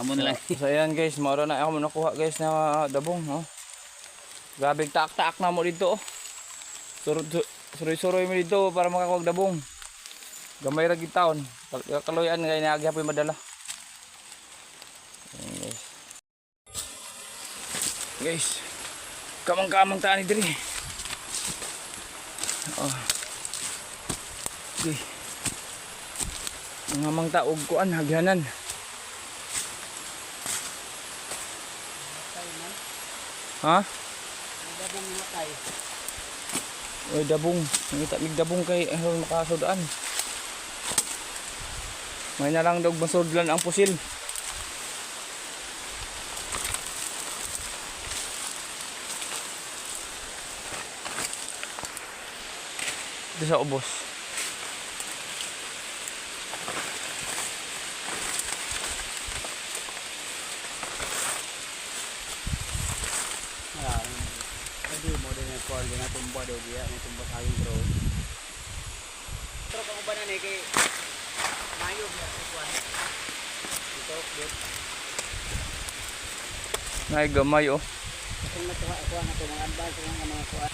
Amo na lang. So ayan guys, maro na ako nakuha guys na dabong, oh. Grabe taak-taak na mo dito, oh. Suroy-suroy mo dito para makakuha dabong. Gamay ra gid taon. Kal- Kaloyan nga inaagyapoy madala. Ayan, guys. Guys, kamang-kamang taan ni diri. Oh. Okay. Mga mang taog kuan hagyanan. Ha? Dabong matay. Oy, dabong. Nangita mig dabong kay ano makasudaan. May na lang dog masudlan ang pusil. Dito sa ubos. Pwede mo din yung call din na tumba daw diya, may tumba sa akin bro. Pero kung ba na ni kay mayo biya sa kuan. Ito, good. Nay gamay oh. Kung natuwa ako ang mga advice ng mga kuan.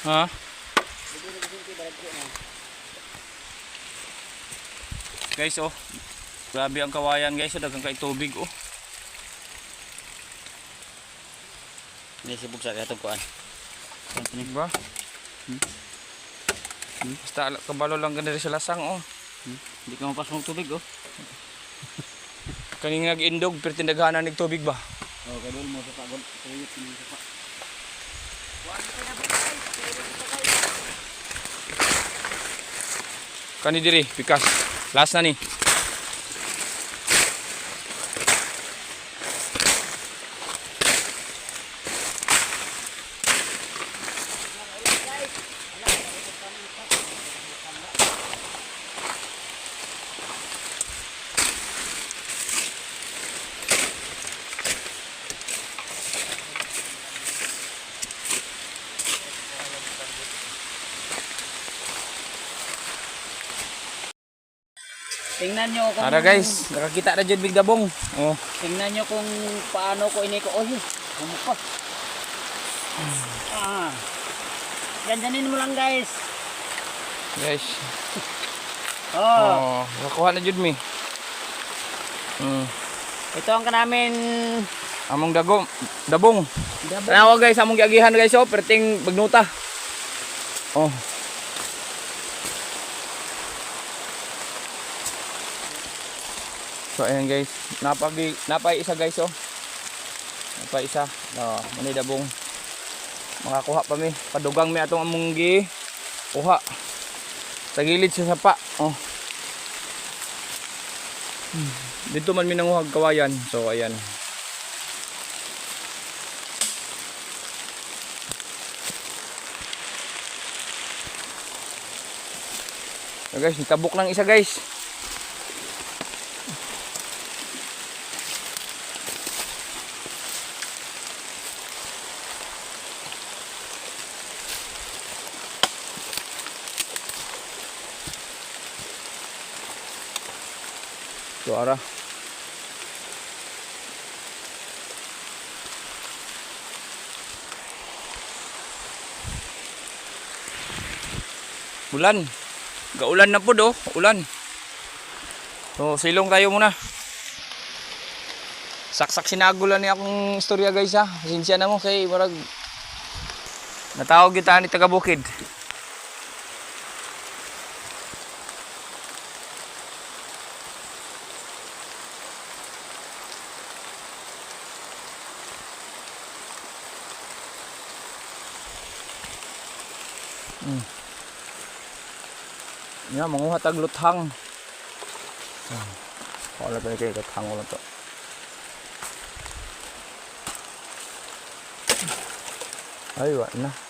Ha? Guys oh. Grabe ang kawayan guys, oh, daghang kay tubig oh. Ni sibuk sa katong kuan. Diba? Basta ala- kabalo lang ganun sa lasang oh. Hindi ka mapasok ng tubig oh. Kaning nag-indog pero tindaghanan nig tubig ba? Oh, kadul mo sa pagod. Tuyot ni sa pa. Kani diri, pikas. Last na ni. Tingnan nyo kung Tara guys, nakakita na dyan big dabong. Oh. Tingnan nyo kung paano ko ini ko. Oy, bumuka. Ah. Ganyanin mo lang guys. Guys. Oh, Oh, nakuha na jud mi. Mm. ito ang kanamin Among dagom, dabong. dabong. Tanawa guys, among giagihan guys oh, perting bagnuta. Oh. So ayan guys, napagi napay isa guys oh. Napay isa. Oh, mani dabong. Makakuha pa mi. Padugang mi atong among gi kuha. Sa gilid sa sapa. Oh. Hmm. Dito man mi nanguhag kawayan. So ayan. So guys, tabok lang isa guys. Suara. Bulan. Gaulan na po do, ulan. So silong tayo muna. Saksak sinagulan ni akong istorya guys ha. Sinsya na mo kay marag natawag kita ni taga bukid. Mm. Ya, manguha tag luthang. Hmm. Wala pa kay luthang wala to. Ay, wa na.